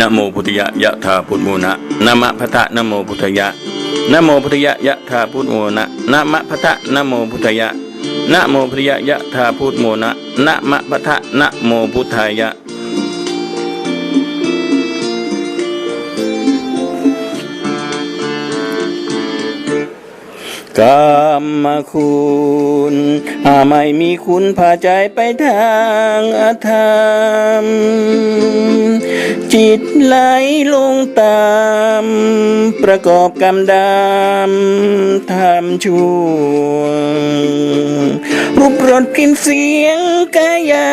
นโมพุทธยะยะธาพุทโมนะนะมะพะทะนโมพุทธยะนโมพุทธยะยะธาพุทโมนะนะมะพะทะนโมพุทธยะนะโมพุทธยะยะธาพุทโมนะนะมะพะทะนะโมพุทธายะกามคุณหาไม่มีคุณพาใจไปทางอธรรม จิตไหลลงตาม ประกอบกรรมดำทำชั่วรูปรสกลิ่นเสียงกายา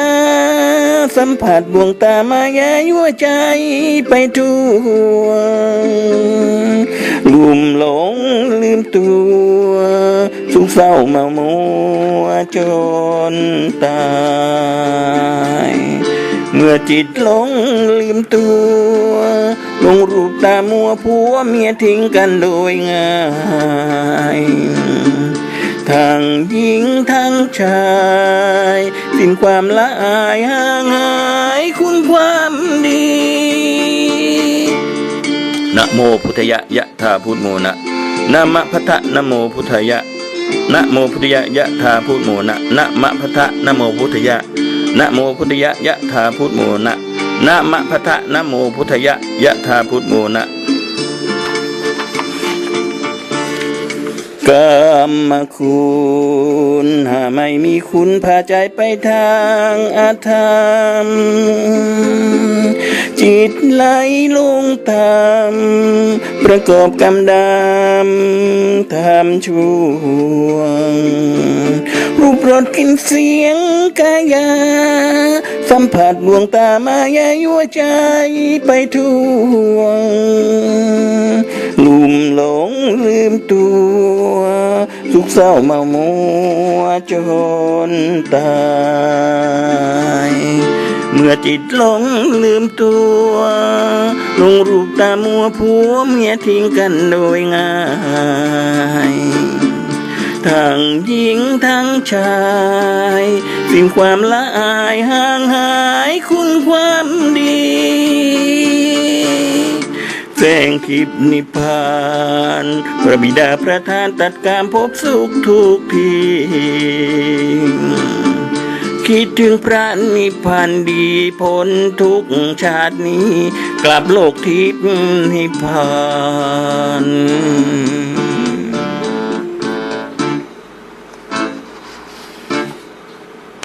สัมผัสดวงตามายายั่วใจไปทั่วลุ่มหลงลืมตัวสุขเศร้าเมามัวจนตาย เมื่อจิตหลงลืมตัวลงรูปตามัวผัวเมียทิ้งกันโดยง่ายทั้งหญิงทั้งชาย สิ้นความละอายห่างหายคุณความดีนะโมพุทธยะยะธาพุทโมนะนะมะพะทะนะโมพุทธยะนะโมพุทธยะยะธาพุทโมนะนะมะพะทะนะโมพุทธยะ นะโมพุทธยะยะธาพุทโมนะนะมะพะทะนะโมพุทธยะยะธาพุทโมนะกามคุณหาไม่มีคุณพาใจไปทางอาธรรม จิตไหลลงตามประกอบกรรมดำทำชั่ว ปรสกลินเสียงกายา สัมผัสดวงตามายายั่วใจไปทั่วลุ่มหลงลืมตัว สุขเศร้าเมามัวจนตายเมื่อจิตหลงลืมตัว ลงรูปตามัวผัวเมียทิ้งกันโดยง่าย ทั้งหญิงทั้งชายสิ้นความละอายห่างหายคุณความดีแสงทิพนิพานพระบิดาประทานตัดการพบสุขทุกทีคิดถึงพระนิพพานดีพ้นทุกชาตินี้ กลับโลกทิพนิพพาน